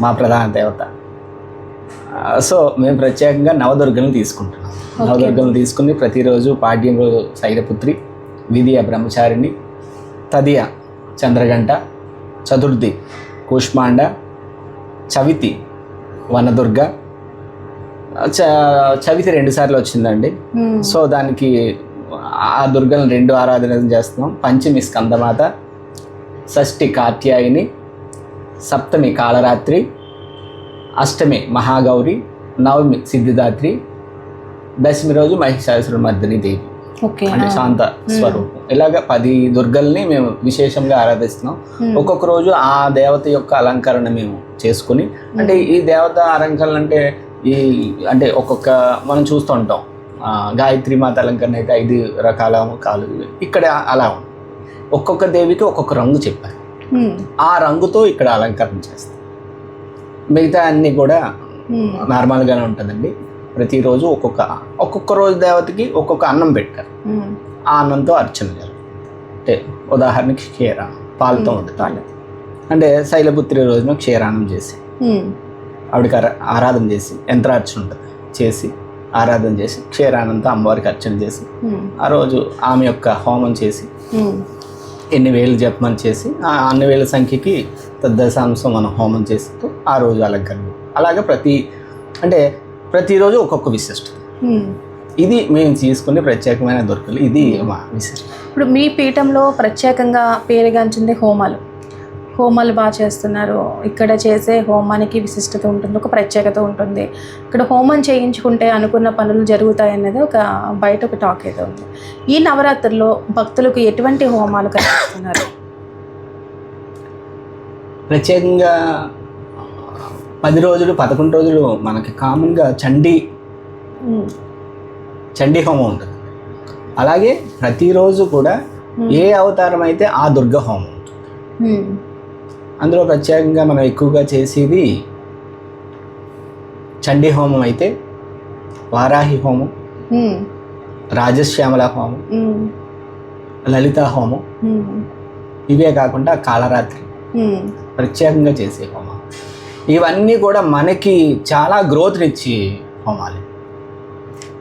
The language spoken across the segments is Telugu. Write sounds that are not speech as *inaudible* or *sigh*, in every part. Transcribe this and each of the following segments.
మా ప్రధాన దేవత. సో మేము ప్రత్యేకంగా నవదుర్గలను తీసుకుంటున్నాం. నవదుర్గలను తీసుకుని ప్రతిరోజు పాడ్యం రోజు శైలపుత్రి విధియ బ్రహ్మచారిణి తదియ చంద్రగంట చతుర్థి కూష్మాండ చవితి వనదుర్గ చ చవితి రెండుసార్లు వచ్చిందండి. మ్మ్. సో దానికి ఆ దుర్గలను రెండు ఆరాధన చేస్తున్నాం. పంచమి స్కందమాత షష్ఠి కాత్యాయిని సప్తమి కాళరాత్రి అష్టమి మహాగౌరి నవమి సిద్ధిదాత్రి దశమి రోజు మహిషాసుర మర్దిని దేవి. అంటే శాంత స్వరూపం. ఇలాగ పది దుర్గల్ని మేము విశేషంగా ఆరాధిస్తున్నాం. ఒక్కొక్క రోజు ఆ దేవత యొక్క అలంకరణ మేము చేసుకుని అంటే ఈ దేవత అలంకరణ అంటే ఈ అంటే ఒక్కొక్క మనం చూస్తూ ఉంటాం. గాయత్రి మాత అలంకరణ అయితే ఐదు రకాల కాలు. ఇక్కడ అలా ఉంది ఒక్కొక్క దేవికి ఒక్కొక్క రంగు చెప్పారు. ఆ రంగుతో ఇక్కడ అలంకరణ చేస్తాం మిగతా అన్నీ కూడా మ్మ్. నార్మల్గానే ఉంటుందండి ప్రతిరోజు ఒక్కొక్క ఒక్కొక్క రోజు దేవతకి ఒక్కొక్క అన్నం పెట్టారు మ్మ్. ఆ అన్నంతో అర్చన జరుగుతుంది అంటే ఉదాహరణకి క్షీర పాలతో వండుతాను అంటే శైలపుత్రి రోజున క్షీరాన్నం చేసి. ఆవిడకి ఆరా- ఆరాధన చేసి యంత్రార్చన ఉంటుంది చేసి ఆరాధన చేసి క్షీరానంతో అమ్మవారికి అర్చన చేసి. ఆ రోజు ఆమె యొక్క హోమం చేసి. ఎన్ని వేలు జపమని చేసి ఆ అన్ని వేల సంఖ్యకి తద్దశాంశం మనం హోమం చేస్తూ ఆ రోజు అలంకరణ. అలాగే ప్రతి అంటే ప్రతిరోజు ఒక్కొక్క విశిష్టత. ఇది మేము తీసుకునే ప్రత్యేకమైన దొరకలు ఇది మా విశిష్టత ఇప్పుడు మీ పీఠంలో ప్రత్యేకంగా పేరుగాంచింది హోమాలు. హోమాలు బాగా చేస్తున్నారు. ఇక్కడ చేసే హోమానికి విశిష్టత ఉంటుంది ఒక ప్రత్యేకత ఉంటుంది. ఇక్కడ హోమం చేయించుకుంటే అనుకున్న పనులు జరుగుతాయి అనేది ఒక బయట ఒక టాక్ అయితే ఉంది. ఈ నవరాత్రుల్లో భక్తులకు ఎటువంటి హోమాలు కలిగిస్తున్నారు ప్రత్యేకంగా పది రోజులు పదకొండు రోజులు మనకి కామన్గా చండీ. చండీ హోమం ఉంటుంది. అలాగే ప్రతిరోజు కూడా ఏ అవతారం అయితే ఆ దుర్గ హోమం. అందులో ప్రత్యేకంగా మనం ఎక్కువగా చేసేది చండీ హోమం అయితే వారాహి హోమం. రాజశ్యామల హోమం. లలిత హోమం. ఇవే కాకుండా కాళరాత్రి. ప్రత్యేకంగా చేసే హోమం ఇవన్నీ కూడా మనకి చాలా గ్రోత్నిచ్చి హోమాలు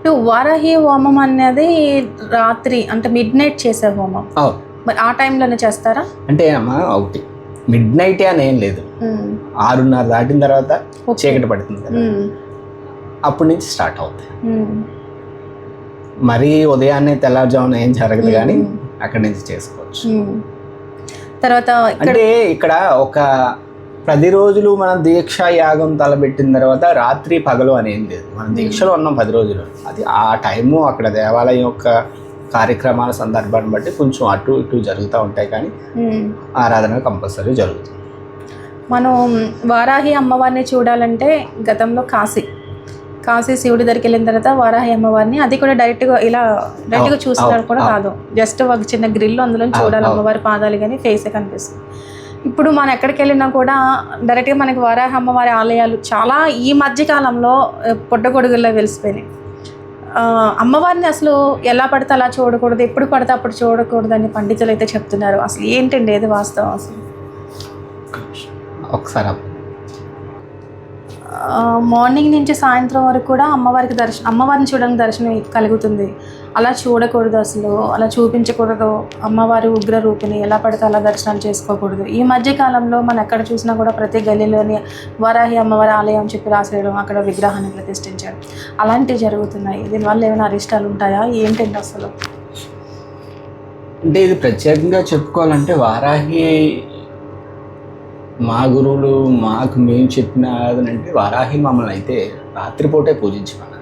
వారాహి హోమం అనేది రాత్రి అంటే మిడ్ నైట్ చేసే హోమం మరి ఆ టైంలోనే చేస్తారా అంటే అమ్మా ఒకటి మిడ్ నైట్ అని ఏం లేదు. ఆరున్నర దాటిన తర్వాత. చీకటి పడుతుంది కదా. అప్పటి నుంచి స్టార్ట్ అవుతాయి. మరీ ఉదయాన్నే తెల్లారుజామున ఏం జరగదు కానీ అక్కడి నుంచి చేసుకోవచ్చు. తర్వాత అంటే ఇక్కడ ఒక పది రోజులు మనం దీక్ష యాగం తలబెట్టిన తర్వాత రాత్రి పగలు అని ఏం లేదు మనం దీక్షలో ఉన్నాం పది రోజులు అది ఆ టైము అక్కడ దేవాలయం యొక్క కార్యక్రమాల సందర్భాన్ని బట్టి కొంచెం అటు ఇటు జరుగుతూ ఉంటాయి కానీ. ఆరాధన కంపల్సరీ జరుగుతుంది మనం వారాహి అమ్మవారిని చూడాలంటే గతంలో కాశీ కాశీ శివుడి దగ్గరికి వెళ్ళిన తర్వాత వారాహి అమ్మవారిని అది కూడా డైరెక్ట్గా ఇలా డైరెక్ట్గా అవును, కూడా. కాదు జస్ట్ ఒక చిన్న గ్రిల్ అందులో చూడాలి. అమ్మవారి పాదాలు కానీ ఫేసే కనిపిస్తుంది ఇప్పుడు మనం ఎక్కడికి వెళ్ళినా కూడా డైరెక్ట్గా మనకి వారాహి అమ్మవారి ఆలయాలు చాలా ఈ మధ్య కాలంలో ఆ, పుట్టగొడుగుల్లో వెలిసిపోయినాయి అమ్మవారిని అసలు ఎలా పడితే అలా చూడకూడదు ఎప్పుడు పడితే అప్పుడు చూడకూడదు అని పండితులు అయితే చెప్తున్నారు. అసలు ఏంటండి ఏది వాస్తవం అసలు? ఒకసారి మార్నింగ్ నుంచి సాయంత్రం వరకు కూడా అమ్మవారికి దర్శనం అమ్మవారిని చూడడానికి దర్శనం కలుగుతుంది. అలా చూడకూడదు అసలు అలా చూపించకూడదు. అమ్మవారి ఉగ్ర రూపిని ఎలా పడితే అలా దర్శనాలు చేసుకోకూడదు. ఈ మధ్య కాలంలో మనం ఎక్కడ చూసినా కూడా ప్రతి గల్లీలోని వారాహి అమ్మవారి ఆలయం చెప్పి రాసేయడం అక్కడ విగ్రహాన్ని ప్రతిష్ఠించడం అలాంటివి జరుగుతున్నాయి. దీనివల్ల ఏమైనా అరిష్టాలు ఉంటాయా? ఏంటండి అసలు? అంటే ఇది ప్రత్యేకంగా చెప్పుకోవాలంటే వారాహి మా గురువులు మాకు మేము చెప్పిన అంటే వారాహి మమ్మల్ని అయితే రాత్రిపూటే పూజించమన్నారు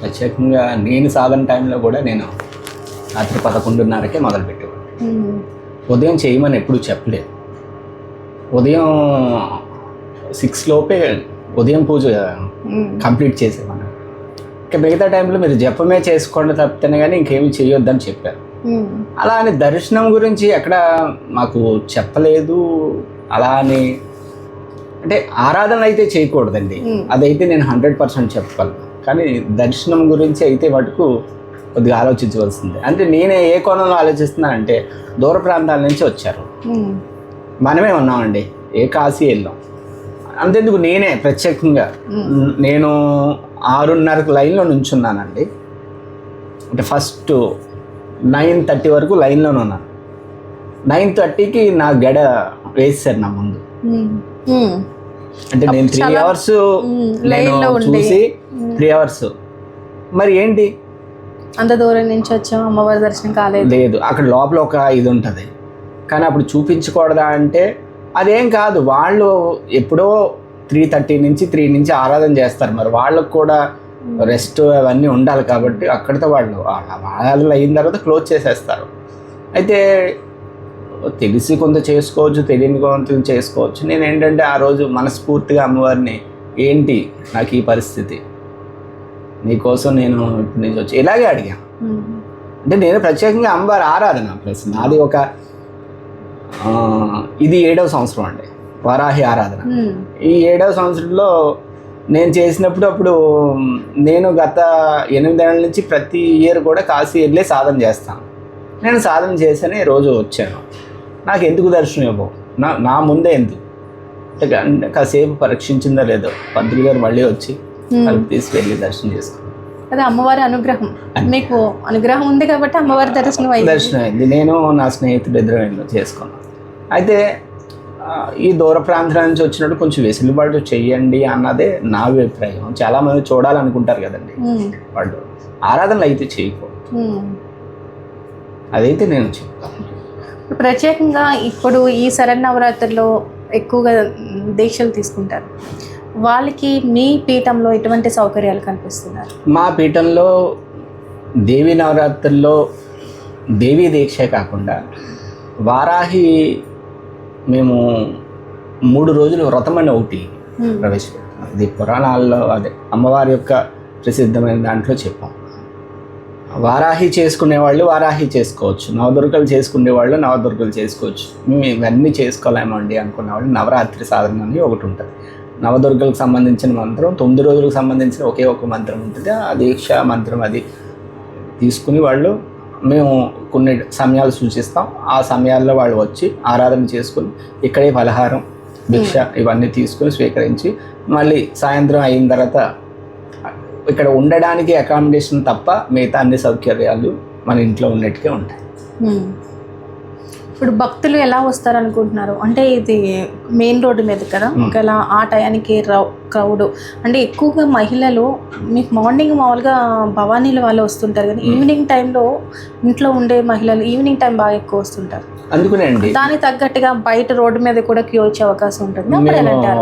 ప్రత్యేకంగా నేను సాధన టైంలో కూడా నేను రాత్రి పదకొండున్నరకే మొదలుపెట్టేవాడిని. ఉమ్, ఉదయం చేయమని ఎప్పుడు చెప్పలేదు. ఉదయం సిక్స్ లోపే ఉదయం పూజ కంప్లీట్ చేసేవాడిని. ఇంకా మిగతా టైంలో మీరు జపమే చేసుకోండి తప్పితేనే కానీ ఇంకేమీ చేయొద్దని చెప్పారు. అలా అని దర్శనం గురించి ఎక్కడ మాకు చెప్పలేదు. అలా అని అంటే ఆరాధన అయితే చేయకూడదండి. అదైతే నేను హండ్రెడ్ పర్సెంట్ చెప్పగలను. కానీ దర్శనం గురించి అయితే మటుకు కొద్దిగా ఆలోచించవలసిందే. అంటే నేనే ఏ కోణంలో ఆలోచిస్తున్నానంటే దూర ప్రాంతాల నుంచి వచ్చారు. మనమే ఉన్నామండి. ఏ కాశీ వెళ్ళాం. అంతెందుకు నేనే ప్రత్యేకంగా. నేను ఆరున్నరకు లైన్లో నుంచున్నానండి. అంటే ఫస్ట్ నైన్ థర్టీ వరకు లైన్లోనే ఉన్నాను. నైన్ థర్టీకి నా గడ వేసారు నా ముందు. అంటే నేను త్రీ అవర్స్. నేను చూసి త్రీ అవర్స్ మరి ఏంటి? అంత దూరం నుంచి వచ్చాం అమ్మవారి దర్శనం కాలేదు. లేదు అక్కడ లోపల ఒక ఇది ఉంటుంది. కానీ అప్పుడు చూపించకూడదా అంటే అదేం కాదు వాళ్ళు ఎప్పుడో త్రీ థర్టీ నుంచి త్రీ నుంచి ఆరాధన చేస్తారు. మరి వాళ్ళకు కూడా రెస్ట్ అవన్నీ ఉండాలి కాబట్టి అక్కడితో వాళ్ళు వాళ్ళ వాళ్ళు అయిన తర్వాత క్లోజ్ చేసేస్తారు. అయితే తెలిసి కొంత చేసుకోవచ్చు తెలియని కొంత చేసుకోవచ్చు. నేను ఏంటంటే ఆ రోజు మనస్ఫూర్తిగా అమ్మవారిని ఏంటి నాకు ఈ పరిస్థితి? నీకోసం నేను ఇప్పటి నుంచి వచ్చి ఇలాగే అడిగాను ఉమ్. అంటే నేను ప్రత్యేకంగా అమ్మవారి ఆరాధన ప్లస్ నాది ఒక ఇది ఏడవ సంవత్సరం అండి. వరాహి ఆరాధన. ఈ ఏడవ సంవత్సరంలో నేను చేసినప్పుడు అప్పుడు నేను గత ఎనిమిదేళ్ళ నుంచి ప్రతి ఇయర్ కూడా కాశీ వెళ్ళి సాధన చేస్తాను. నేను సాధన చేశాను రోజు వచ్చాను. నాకు ఎందుకు దర్శనం ఇవ్వవు? నా నా ముందే ఎందుకు అంటే కాసేపు పరీక్షించిందో లేదో పంతులు గారు మళ్ళీ వచ్చి ఉమ్. తలుపు తీసి వెళ్ళి దర్శనం చేసుకున్నాను అదే అమ్మవారి అనుగ్రహం. మీకు అనుగ్రహం ఉంది కాబట్టి అమ్మవారి దర్శనం అయింది. దర్శనం అయింది. నేను నా స్నేహితుడు ఇద్దరు వెళ్ళి చేసుకున్నాం. అయితే ఈ దూర ప్రాంతాల నుంచి వచ్చినట్టు కొంచెం వెసులుబాటు చెయ్యండి అన్నదే నా అభిప్రాయం. చాలా మంది చూడాలనుకుంటారు కదండి. వాళ్ళు. ఆరాధనలు అయితే చేయకూడదు. అదైతే నేను చెప్తాను. ప్రత్యేకంగా ఇప్పుడు ఈ శరన్నవరాత్రిలో ఎక్కువగా దీక్షలు తీసుకుంటారు. వాళ్ళకి మీ పీఠంలో ఎటువంటి సౌకర్యాలు కనిపిస్తున్నారు మా పీఠంలో దేవీ నవరాత్రుల్లో దేవీ దీక్షే కాకుండా వారాహి మేము మూడు రోజులు వ్రతం అని ఒకటి. ప్రవేశపెట్టాం. ఇది పురాణాల్లో అదే అమ్మవారి యొక్క ప్రసిద్ధమైన దాంట్లో చెప్పాం. వారాహి చేసుకునే వాళ్ళు వారాహి చేసుకోవచ్చు. నవదుర్గలు చేసుకునే వాళ్ళు నవదుర్గలు చేసుకోవచ్చు. మేము ఇవన్నీ చేసుకోలేమండి అనుకునే వాళ్ళు నవరాత్రి సాధన అని ఒకటి ఉంటుంది. నవదుర్గలకు సంబంధించిన మంత్రం తొమ్మిది రోజులకు సంబంధించిన ఒకే ఒక మంత్రం ఉంటుంది. ఆ దీక్ష మంత్రం అది తీసుకుని వాళ్ళు మేము కొన్ని సమయాలు సూచిస్తాం. ఆ సమయాల్లో వాళ్ళు వచ్చి ఆరాధన చేసుకుని ఇక్కడే పలహారం భిక్ష ఇవన్నీ తీసుకుని స్వీకరించి మళ్ళీ సాయంత్రం అయిన తర్వాత ఇక్కడ ఉండడానికి అకామిడేషన్ తప్ప మిగతా అన్ని సౌకర్యాలు మన ఇంట్లో ఉన్నట్టుగా ఉంటాయి. ఇప్పుడు భక్తులు ఎలా వస్తారు అనుకుంటున్నారు అంటే ఇది మెయిన్ రోడ్డు మీద కదా? ఒకవేళ ఆ టయానికి క్రౌడ్ అంటే ఎక్కువగా మహిళలు మీకు మార్నింగ్ మామూలుగా భవానీలు వాళ్ళు వస్తుంటారు కానీ ఈవినింగ్ టైంలో ఇంట్లో ఉండే మహిళలు ఈవినింగ్ టైం బాగా ఎక్కువ వస్తుంటారు. అందుకునే అండి. దానికి తగ్గట్టుగా బయట రోడ్డు మీద కూడా క్యూ వచ్చే అవకాశం ఉంటుంది.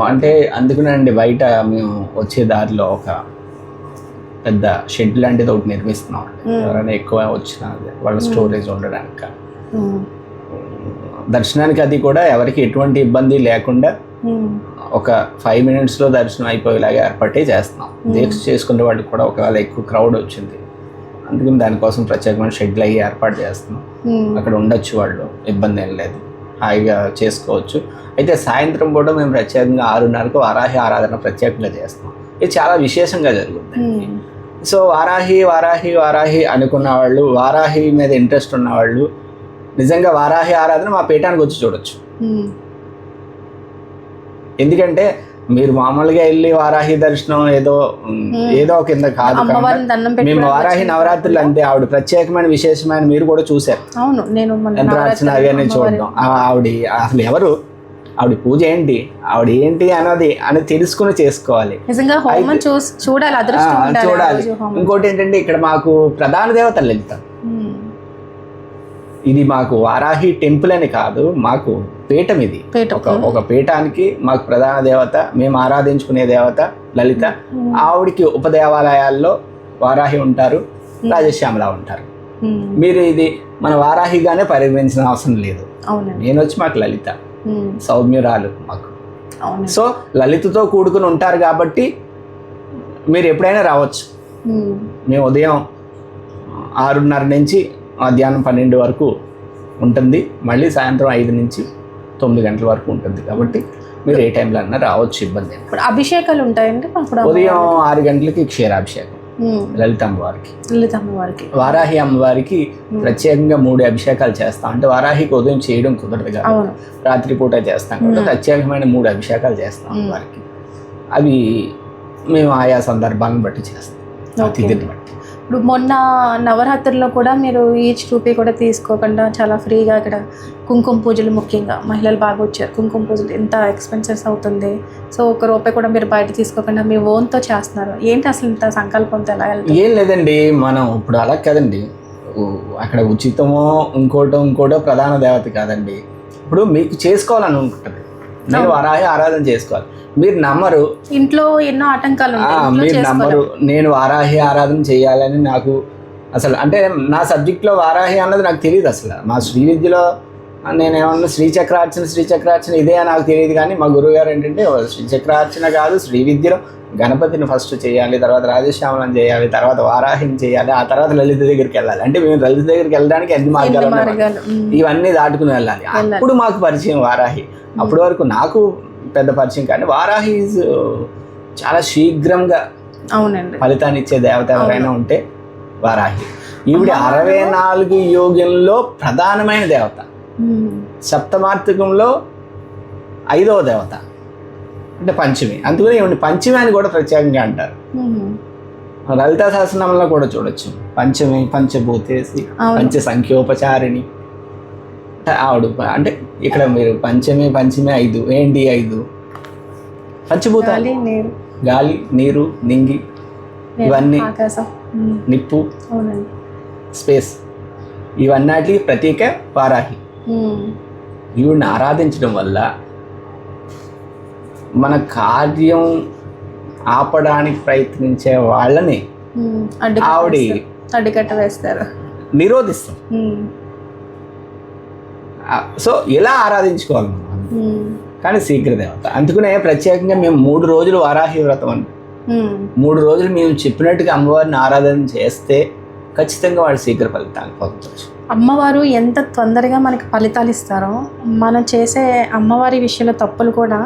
అంటే అందుకునే అండి బయట మేము వచ్చే దారిలో ఒక పెద్ద షెడ్ లాంటిది ఒకటి నిర్మిస్తున్నాం. ఎవరైనా ఎక్కువ వచ్చినా వాళ్ళ స్టోరేజ్ ఉండడానికి. దర్శనానికి అది కూడా ఎవరికి ఎటువంటి ఇబ్బంది లేకుండా. ఒక ఫైవ్ మినిట్స్లో దర్శనం అయిపోయేలాగా ఏర్పాటే చేస్తున్నాం దీక్ష చేసుకునే వాళ్ళకి కూడా ఒకవేళ ఎక్కువ క్రౌడ్ వచ్చింది అందుకని దానికోసం ప్రత్యేకమైన షెడ్లు అయ్యి ఏర్పాటు చేస్తున్నాం. అక్కడ ఉండొచ్చు వాళ్ళు ఇబ్బంది ఏం లేదు హాయిగా చేసుకోవచ్చు అయితే సాయంత్రం పూట మేము ప్రత్యేకంగా ఆరున్నరకు వారాహి ఆరాధన ప్రత్యేకంగా చేస్తాం ఇది చాలా విశేషంగా జరుగుతుంది. సో వారాహి వారాహి వారాహి అనుకున్న వాళ్ళు వారాహి మీద ఇంట్రెస్ట్ ఉన్న వాళ్ళు నిజంగా వారాహి ఆరాధన మా పీఠానికి వచ్చి చూడొచ్చు. ఉమ్. ఎందుకంటే మీరు మామూలుగా వెళ్ళి వారాహి దర్శనం ఏదో ఉమ్, ఏదో కింద కాదు మేము వారాహి నవరాత్రులు అంతే ఆవిడ ప్రత్యేకమైన విశేషమైన మీరు కూడా చూశారు. అవును నేను యంత్రార్చన అవన్నీ చూడడం. ఆవిడ అసలు ఎవరు? ఆవిడ పూజ ఏంటి? ఆవిడ ఏంటి అన్నది అని తెలుసుకుని చేసుకోవాలి. చూడాలి. ఇంకోటి ఏంటంటే ఇక్కడ మాకు ప్రధాన దేవత లలిత. ఇది మాకు వారాహి టెంపుల్ అని కాదు మాకు పీఠం ఇది. ఒక ఒక పీఠానికి మాకు ప్రధాన దేవత మేము ఆరాధించుకునే దేవత లలిత. ఆవిడికి ఉపదేవాలయాల్లో వారాహి ఉంటారు రాజశ్యామల ఉంటారు. మీరు ఇది మన వారాహిగానే పరిగణించిన అవసరం లేదు. నేను వచ్చి మాకు లలిత. సౌమ్యురాలు మాకు సో లలితతో కూడుకుని ఉంటారు కాబట్టి మీరు ఎప్పుడైనా రావచ్చు ఉమ్. మేము ఉదయం ఆరున్నర నుంచి మధ్యాహ్నం పన్నెండు వరకు ఉంటుంది మళ్ళీ సాయంత్రం ఐదు నుంచి తొమ్మిది గంటల వరకు ఉంటుంది కాబట్టి మీరు ఏ టైంలో అన్నా రావచ్చు ఇబ్బంది. ఇప్పుడు అభిషేకాలు ఉంటాయండి ఉదయం ఆరు గంటలకి క్షీరాభిషేకం. లలిత అమ్మవారికి లలిత అమ్మవారికి వారాహి అమ్మవారికి ప్రత్యేకంగా మూడు అభిషేకాలు చేస్తాం. అంటే వారాహికి ఉదయం చేయడం కుదరదు కదా. అవును. రాత్రిపూట చేస్తాం కాబట్టి ప్రత్యేకమైన మూడు అభిషేకాలు చేస్తాం అమ్మవారికి. అవి మేము ఆయా సందర్భాలను బట్టి చేస్తాం. ఆ Okay. తిథిని బట్టి. ఇప్పుడు మొన్న నవరాత్రుల్లో కూడా మీరు ఈచ్ రూపీ కూడా తీసుకోకుండా చాలా ఫ్రీగా ఇక్కడ కుంకుమ పూజలు ముఖ్యంగా మహిళలు బాగా వచ్చారు. కుంకుమ పూజలు ఎంత ఎక్స్పెన్సెస్ అవుతుంది? సో ఒక రూపాయి కూడా మీరు బయట తీసుకోకుండా మీ ఓన్తో చేస్తున్నారు. ఏంటి అసలు ఇంత సంకల్పంతో ఎలా ఏం లేదండి మనం ఇప్పుడు అలా కదండి. అక్కడ ఉచితమో ఇంకోటో ఇంకోటో ప్రధాన దేవత కాదండి. ఇప్పుడు మీకు చేసుకోవాలని ఉంటుంది అవును. వరాహి ఆరాధన చేసుకోవాలి. మీరు నమ్మరు. ఇంట్లో ఎన్నో ఆటంకాలు మీరు నమ్మరు. నేను వారాహి ఆరాధన చేయాలని నాకు అసలు అంటే నా సబ్జెక్ట్లో వారాహి అన్నది నాకు తెలియదు అసలు. మా శ్రీ విద్యలో నేను ఏమన్నా శ్రీచక్రార్చన శ్రీచక్రార్చన ఇదే నాకు తెలియదు కానీ మా గురువు గారు ఏంటంటే శ్రీచక్రార్చన కాదు శ్రీ విద్యలో గణపతిని ఫస్ట్ చేయాలి తర్వాత రాజశ్యామలం చేయాలి తర్వాత వారాహిని చేయాలి ఆ తర్వాత లలిత దగ్గరికి వెళ్ళాలి. అంటే మేము లలిత దగ్గరికి వెళ్ళడానికి ఎన్ని మార్గాలు. ఇవన్నీ దాటుకుని వెళ్ళాలి. అప్పుడు మాకు పరిచయం వారాహి. అప్పటి వరకు నాకు పెద్ద పరిచయం కానీ వారాహి is, చాలా శీఘ్రంగా అవునండి. ఫలితాన్ని ఇచ్చే దేవత ఎవరైనా ఉంటే వారాహి. ఈవిడ అరవై నాలుగు యోగ్యంలో ప్రధానమైన దేవత. సప్తమార్తకంలో ఐదవ దేవత అంటే పంచమి. అందుకని ఈవిడ పంచమి అని కూడా ప్రత్యేకంగా అంటారు. లలితా సహస్రనామంలో కూడా చూడొచ్చు. పంచమి పంచభూతేసి. పంచ సంఖ్యోపచారిణి ఆవిడ అంటే ఇక్కడ మీరు పంచమి పంచమి ఐదు ఏంటి ఐదు? పంచభూతాలు. గాలి నీరు. నింగి ఇవన్నీ. నిప్పు. స్పేస్. ఇవన్నిటికి ప్రతీక వారాహి. ఈవిడిని ఆరాధించడం వల్ల మన కార్యం ఆపడానికి ప్రయత్నించే వాళ్ళని ఆవిడ. అడ్డుకట్ట వేస్తారు. నిరోధిస్తాం. సో ఇలా ఆరాధించుకోవాలి. కానీ శీఘ్ర దేవత అందుకనే ప్రత్యేకంగా మేము మూడు రోజులు వారాహి వ్రతం అని ఉమ్. మూడు రోజులు మేము చెప్పినట్టుగా అమ్మవారిని ఆరాధన చేస్తే ఖచ్చితంగా వాడు శీఘ్ర ఫలితాలు పొందవచ్చు అమ్మవారు ఎంత తొందరగా మనకి ఫలితాలు ఇస్తారో మనం చేసే అమ్మవారి విషయంలో తప్పులు కూడా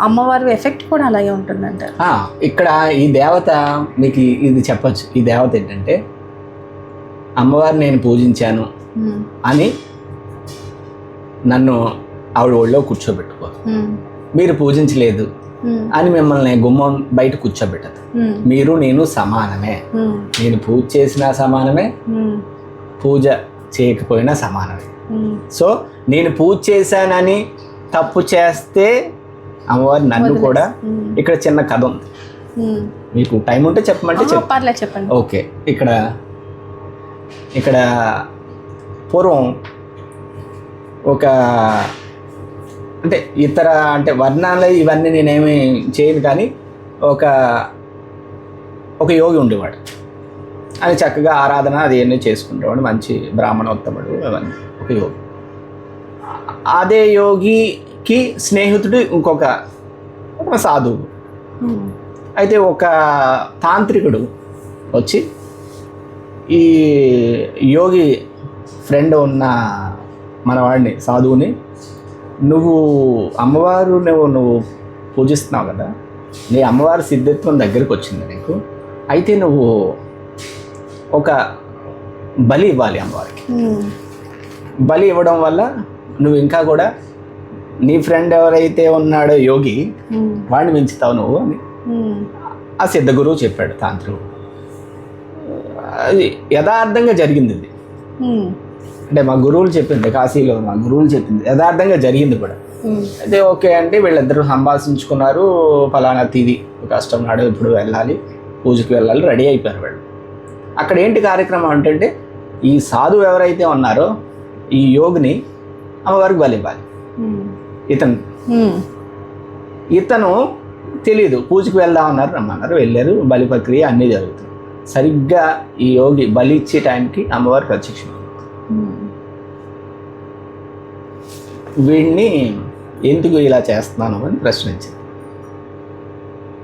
అమ్మవారి ఎఫెక్ట్ కూడా అలాగే ఉంటుందంట ఇక్కడ ఈ దేవత మీకు ఇది చెప్పచ్చు ఈ దేవత ఏంటంటే అమ్మవారిని నేను పూజించాను. అని నన్ను ఆవిడ ఒళ్ళో కూర్చోబెట్టుకోదు ఉమ్. మీరు పూజించలేదు. అని మిమ్మల్ని గుమ్మం బయట కూర్చోబెట్టదు. మీరు నేను సమానమే. నేను పూజ చేసినా సమానమే. పూజ చేయకపోయినా సమానమే. సో నేను పూజ చేశానని తప్పు చేస్తే అమ్మవారు నన్ను. కూడా. ఇక్కడ చిన్న కథ ఉంది. మీకు టైం ఉంటే చెప్పమంటే చెప్పండి ఓకే ఇక్కడ ఇక్కడ పూర్వం ఒక అంటే ఇతర అంటే వర్ణాలు ఇవన్నీ నేనేమి చేయను కానీ ఒక ఒక యోగి ఉండేవాడు అది చక్కగా ఆరాధన అది అన్నీ చేసుకుంటేవాడు మంచి బ్రాహ్మణోత్తముడు అవన్నీ. ఒక యోగి. అదే యోగికి స్నేహితుడు ఇంకొక ఒక సాధువు. ఉమ్. అయితే ఒక తాంత్రికుడు వచ్చి ఈ యోగి ఫ్రెండ్ ఉన్న మనవాడిని సాధువుని నువ్వు అమ్మవారు నువ్వు నువ్వు పూజిస్తున్నావు కదా నీ అమ్మవారి సిద్ధత్వం దగ్గరికి వచ్చింది నీకు. అయితే నువ్వు ఒక బలి ఇవ్వాలి అమ్మవారికి. బలి ఇవ్వడం వల్ల నువ్వు ఇంకా కూడా నీ ఫ్రెండ్ ఎవరైతే ఉన్నాడో యోగి. వాడిని పెంచుతావు నువ్వు అని. ఆ సిద్ధ గురువు చెప్పాడు తాంత్రికుడు అది యథార్థంగా జరిగింది ఇది. అంటే మా గురువులు చెప్పింది కాశీలో మా గురువులు చెప్పింది యథార్థంగా జరిగింది కూడా. అయితే ఓకే అంటే వీళ్ళిద్దరూ సంభాషించుకున్నారు ఫలానా తిది ఒక అష్టం నాడు ఇప్పుడు వెళ్ళాలి పూజకి వెళ్ళాలి రెడీ అయిపోయారు వాళ్ళు అక్కడ ఏంటి కార్యక్రమం అంటే ఈ సాధువు ఎవరైతే ఉన్నారో ఈ యోగిని అమ్మవారికి బలి ఇవ్వాలి ఉమ్. ఇతను ఉమ్. ఇతను తెలీదు పూజకి వెళ్దాం అన్నారు రమ్మన్నారు వెళ్ళారు బలి ప్రక్రియ అన్నీ జరుగుతుంది సరిగ్గా ఈ యోగి బలి ఇచ్చే టైంకి అమ్మవారు ప్రత్యక్షం. వీడిని ఎందుకు ఇలా చేస్తున్నాను అని ప్రశ్నించింది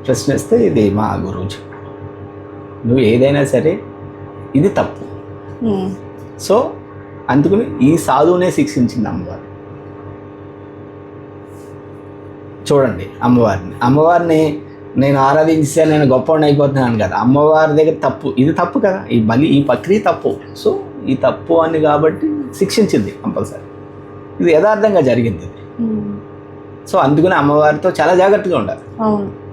ప్రశ్నిస్తే ఇది మా గురువు నువ్వు ఏదైనా సరే ఇది తప్పు. ఉమ్. సో అందుకని ఈ సాధువునే శిక్షించింది అమ్మవారు. చూడండి అమ్మవారిని. అమ్మవారిని నేను ఆరాధించే నేను గొప్పవాడిని అయిపోతున్నాను కదా. అమ్మవారి దగ్గర తప్పు. ఇది తప్పు కదా. ఈ బలి ఈ ప్రక్రియ తప్పు. సో ఈ తప్పు అని కాబట్టి శిక్షించింది కంపల్సరీ. ఇది యథార్థంగా జరిగింది. ఉమ్. సో అందుకని అమ్మవారితో చాలా జాగ్రత్తగా ఉండాలి. అవును.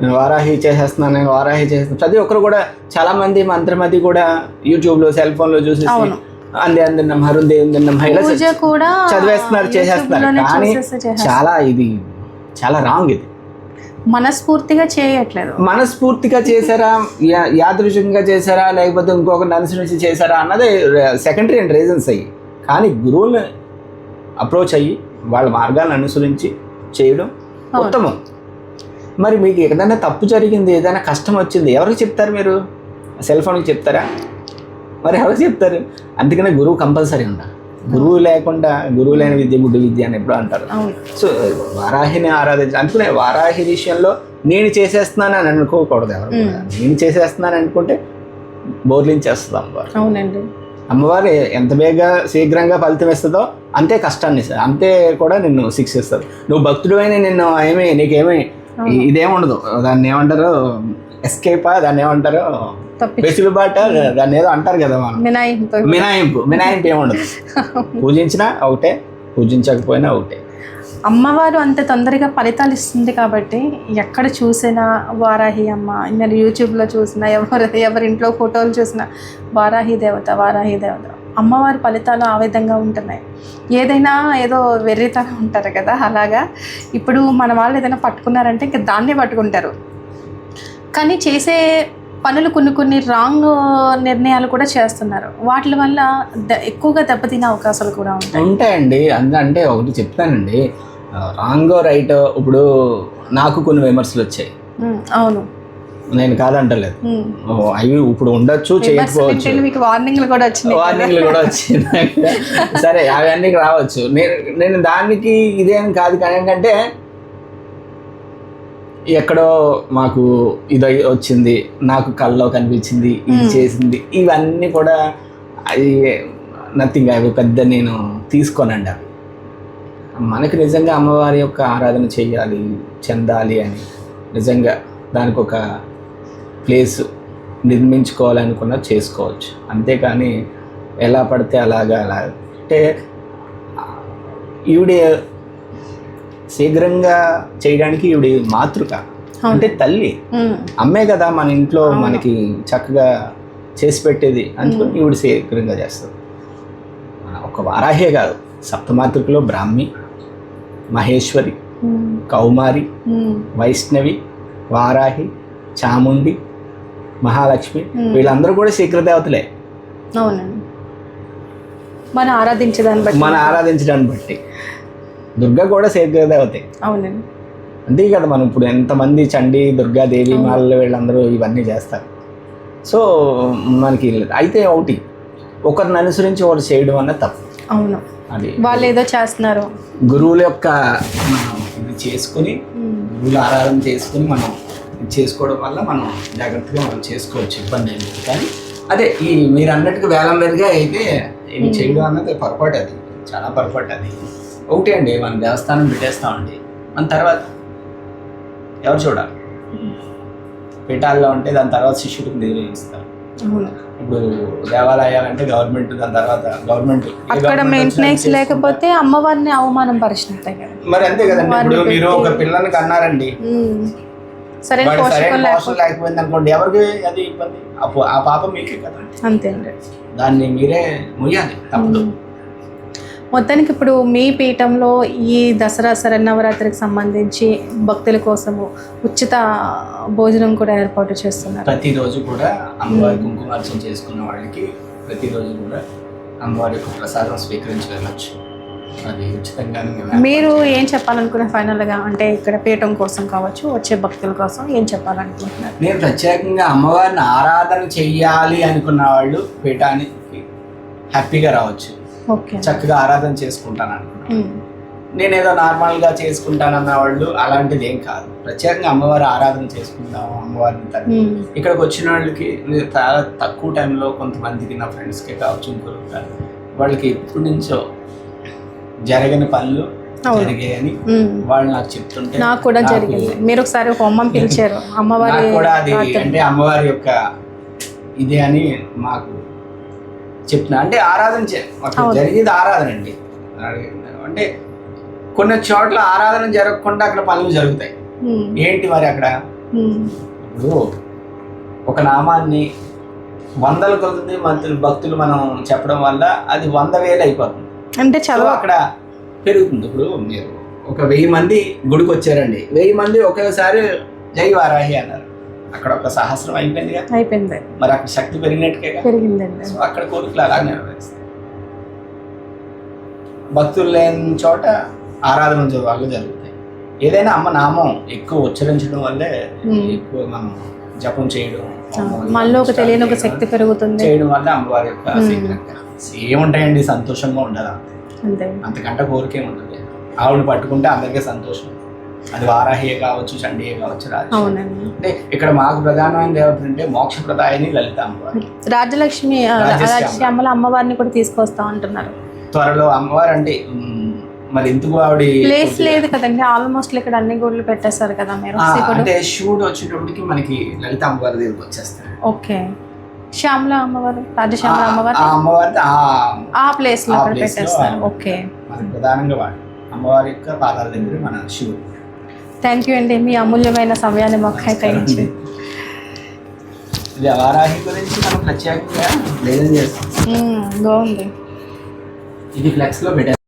నేను వారాహి చేసేస్తున్నాను నేను వారాహి చేసేస్తున్నాను ప్రతి ఒక్కరు కూడా చాలా మంది మంత్రమతి కూడా యూట్యూబ్లో సెల్ ఫోన్లో చూసేసి అవును. అందే అందిన్నాం హరుం దేవుని తిన్నాం ఇలా పూజ కూడా చదివేస్తున్నారు చేసేస్తున్నారు. కానీ. చాలా ఇది చాలా రాంగ్ ఇది. మనస్ఫూర్తిగా చేయట్లేదు. మనస్ఫూర్తిగా చేశారా? యా- యాదృశికంగా చేశారా? లేకపోతే ఇంకొకరిని అనుసరించి చేశారా? అన్నది సెకండరీ అండ్ రీజన్స్ అయ్యి. కానీ గురువుని అప్రోచ్ అయ్యి వాళ్ళ మార్గాలను అనుసరించి చేయడం. ఉత్తమం. మరి మీకు ఏదైనా తప్పు జరిగింది ఏదైనా కష్టం వచ్చింది ఎవరికి చెప్తారు మీరు? సెల్ ఫోన్కి చెప్తారా? మరి ఎవరికి చెప్తారు? అందుకనే గురువు కంపల్సరీ ఉండాలి. గురువు లేకుండా గురువు లేని విద్య గుడ్డు విద్య అని ఎప్పుడు అంటారు. సో వారాహిని ఆరాధించి అనుకునే వారాహి విషయంలో నేను చేసేస్తున్నాను అని అనుకోకూడదు ఎవరు. నేను చేసేస్తున్నాను అనుకుంటే బోర్లించేస్తుంది అమ్మవారు అవునండి. అమ్మవారు ఎంత బేగా శీఘ్రంగా ఫలితం ఇస్తుందో అంతే కష్టాన్ని అంతే కూడా నిన్ను శిక్షిస్తుంది నువ్వు భక్తుడు నిన్ను ఏమి నీకేమి ఇదేముండదు. దాన్ని ఏమంటారు? ఎస్కేపా దాన్ని ఏమంటారు? వెసులుబాట దాన్ని ఏదో అంటారు కదా మనం. మినాయింపు. మినాయింపు. మినాయింపు ఏముండదు. పూజించినా ఒకటే పూజించకపోయినా ఒకటే. అమ్మవారు అంత తొందరగా ఫలితాలు ఇస్తుంది కాబట్టి ఎక్కడ చూసినా వారాహి అమ్మ నేను యూట్యూబ్లో చూసినా ఎవరు ఎవరి ఇంట్లో ఫోటోలు చూసినా వారాహి దేవత వారాహి దేవత. అమ్మవారి ఫలితాలు ఆ విధంగా ఉంటున్నాయి. ఏదైనా ఏదో వెర్రితనం ఉంటారు కదా అలాగా? ఇప్పుడు మన వాళ్ళు ఏదైనా పట్టుకున్నారంటే ఇంకా దాన్నే పట్టుకుంటారు. కానీ చేసే పనులు కొన్ని కొన్ని రాంగ్ నిర్ణయాలు కూడా చేస్తున్నారు. వాటి వల్ల ఎక్కువగా దెబ్బతినే అవకాశాలు కూడా ఉంటాయి. ఉంటాయండి. అంటే ఒకటి చెప్తానండి. రాంగో రైట్ ఇప్పుడు నాకు కొన్ని విమర్శలు వచ్చాయి. అవును. నేను కాదంటలేదు. ఓ, అవి ఇప్పుడు ఉండొచ్చు చేయకపోవచ్చు. మీకు వార్నింగ్లు కూడా వచ్చినాయి. కదా? వార్నింగ్లు కూడా వచ్చినాయి. సరే అవన్నీ రావచ్చు. నేను నేను దానికి ఇదేం కాదు కానీ ఏంటంటే ఎక్కడో మాకు ఇది వచ్చింది నాకు కల్లో కనిపించింది ఇది చేసింది ఇవన్నీ కూడా అవి నథింగ్ అవి పెద్ద నేను తీసుకోనండి అవి. మనకి నిజంగా అమ్మవారి యొక్క ఆరాధన చేయాలి చెందాలి అని. నిజంగా దానికి ఒక ప్లేస్ నిర్మించుకోవాలనుకున్న చేసుకోవచ్చు. అంతేకాని ఎలా పడితే అలాగా అలా. అంటే ఈవిడ శీఘ్రంగా చేయడానికి ఈవిడ మాతృక. అంటే తల్లి. అమ్మే కదా మన ఇంట్లో మనకి చక్కగా చేసి పెట్టేది అందుకని ఈవిడ శీఘ్రంగా చేస్తుంది. మన ఒక వారాహే కాదు. సప్తమాతృకలో బ్రాహ్మి మహేశ్వరి కౌమారి వైష్ణవి వారాహి చాముండి మహాలక్ష్మి. వీళ్ళందరూ కూడా శీఘ్రదేవతలే. అవునండి. మనం ఆరాధించేదాన్ని బట్టి. మన ఆరాధించడాన్ని బట్టి. దుర్గా కూడా శీఘ్రదేవతే. అవునండి. అంతే కదా మనం ఇప్పుడు ఎంతమంది చండి దుర్గాదేవి మాలలో వీళ్ళందరూ ఇవన్నీ చేస్తారు. సో మనకి అయితే ఒకటి ఒకరిని అనుసరించి ఒకటి చేయడం అన్నది తప్పు. అవును. అది వాళ్ళు ఏదో చేస్తున్నారు. గురువుల యొక్క మనం ఇది చేసుకుని గురువుల ఆరాధన చేసుకుని మనం చేసుకోవడం వల్ల మనం జాగ్రత్తగా మనం చేసుకోవచ్చు ఇబ్బంది ఏం లేదు. కానీ అదే ఈ మీరు అన్నట్టుగా వేలం వేరుగా అయితే ఇవి చేయడం అన్నది పొరపాటు అది. చాలా పొరపాటు అది. ఒకటే అండి మన దేవస్థానం పెట్టేస్తామండి మన తర్వాత ఎవరు చూడాలి? పీఠాల్లో ఉంటే దాని తర్వాత శిష్యుడికి నిర్వహిస్తారు అవును. ఇప్పుడు దేవాలయాలంటే గవర్నమెంట్ దాని తర్వాత గవర్నమెంట్ అక్కడ మెయింటెనెన్స్ లేకపోతే అమ్మవారిని అవమానం పరిచినట్టే కదా. మరి అంతే కదండి. ఇప్పుడు మీరు ఒక పిల్లని కన్నారండి. ఉమ్, సరైన వాడి పోషకం సరైన లేకపోతే పోషణ లేకపోయింది అనుకోండి ఎవరికి అది ఇబ్బంది? ఆ పాపం మీకే కదండి అంతే. అండి దాన్ని మీరే ముయ్యాలి తప్పదు. మొత్తానికి ఇప్పుడు మీ పీఠంలో ఈ దసరా శరన్నవరాత్రికి సంబంధించి భక్తుల కోసము ఉచిత భోజనం కూడా ఏర్పాటు చేస్తున్నారు. ప్రతిరోజు కూడా అమ్మవారి కుంకుమార్చన చేసుకున్న వాళ్ళకి ప్రతిరోజు కూడా అమ్మవారి యొక్క ప్రసాదం స్వీకరించి వెళ్ళొచ్చు. అది మీరు ఏం చెప్పాలనుకున్న ఫైనల్గా? అంటే ఇక్కడ పీఠం కోసం కావచ్చు వచ్చే భక్తుల కోసం ఏం చెప్పాలనుకుంటున్నారు? నేను ప్రత్యేకంగా అమ్మవారిని ఆరాధన చెయ్యాలి అనుకున్న వాళ్ళు పీఠానికి హ్యాపీగా రావచ్చు. ఓకే. చక్కగా ఆరాధన చేసుకుంటాను అనుకున్నాను ఉమ్, నేను ఏదో నార్మల్గా చేసుకుంటానన్న వాళ్ళు అలాంటిది ఏం కాదు. ప్రత్యేకంగా అమ్మవారి ఆరాధన చేసుకుందాము అమ్మవారిని ఉమ్, ఇక్కడికి వచ్చిన వాళ్ళకి చాలా తక్కువ టైంలో కొంతమందికి నా ఫ్రెండ్స్కే కావచ్చు ఇంకొకరు వాళ్ళకి ఎప్పటి నుంచో జరగని పనులు. జరిగాయని. వాళ్ళు నాకు చెప్తుంటే నాకు కూడా జరిగింది మీరు ఒకసారి హోమం *laughs* పిలిచారు అమ్మవారి కూడా అది. అంటే అమ్మవారి యొక్క ఇదే అని మాకు చెప్తున్నా అంటే ఆరాధన మాకు. జరిగేది ఆరాధన అండి అంటే కొన్ని చోట్ల ఆరాధన జరగకుండా అక్కడ పనులు జరుగుతాయి ఏంటి మరి అక్కడ. ఇప్పుడు ఒక నామాన్ని వందల కొద్ది మంత్రులు భక్తులు మనం చెప్పడం వల్ల అది వంద వేలు అయిపోతుంది అంటే చదువు అక్కడ పెరుగుతుంది. ఇప్పుడు మీరు ఒక వెయ్యి మంది గుడికి వచ్చారండి వెయ్యి మంది ఒకేసారి జై వారాహి అన్నారు. అక్కడ ఒక సహస్రం అయిపోయింది కదా అయిపోయింది. మరి అక్కడ శక్తి పెరిగినట్టుగా పెరిగిందండి. సో అక్కడ కోరికలు అలా నెరవేరుస్తాయి. భక్తులు లేని చోట ఆరాధన వల్ల జరుగుతాయి. ఏదైనా అమ్మ నామం ఎక్కువ ఉచ్చరించడం వల్లే. ఎక్కువ మనం జపం చేయడం మనలో ఒక తెలియని ఒక శక్తి పెరుగుతుంది. చేయడం వల్ల అమ్మవారి యొక్క ఏముంటాయండి సంతోషంగా ఉండాలి అంతే. అంతకంటే కోరికే ఉంటుంది. ఆవిడని పట్టుకుంటే అందరికీ సంతోషం. అది వారాహియే కావచ్చు చండీయే కావచ్చు అవునండి. అంటే ఇక్కడ మాకు ప్రధానమైన దేవత అంటే మోక్ష ప్రదాయని లలిత అమ్మవారు. రాజలక్ష్మి రాజశ్యామల. అమ్మవారిని కూడా తీసుకొస్తా అంటున్నారు. త్వరలో అమ్మవారు అంటే మరి ఎందుకు ఆవిడ ప్లేస్ లేదు కదండి. ఆల్మోస్ట్ ఇక్కడ అన్ని గుళ్ళు పెట్టేస్తారు కదా మీరు. అంటే శివుడు వచ్చేటప్పటికి మనకి లలిత అమ్మవారి దగ్గరికి వచ్చేస్తారు. ఓకే. శ్యామల అమ్మవారు రాజశ్యామల అమ్మవారు? ఆ అమ్మవారి ఆ ప్లేస్లో అక్కడ పెట్టేస్తారు. ఓకే. ప్రధానంగా వాడు. అమ్మవారి యొక్క పాదాల దగ్గర మన శివుడు. థ్యాంక్ యూ అండి. మీ అమూల్యమైన సమయాన్ని మాకు కేటాయించి. వారాహి గురించి మనం ప్రత్యేకంగా లేదని చేస్తాం. బాగుంది. ఇది ఫ్లెక్స్లో పెట్టారు.